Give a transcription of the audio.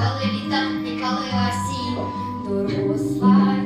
ніколи літа, ніколи осінь доросла.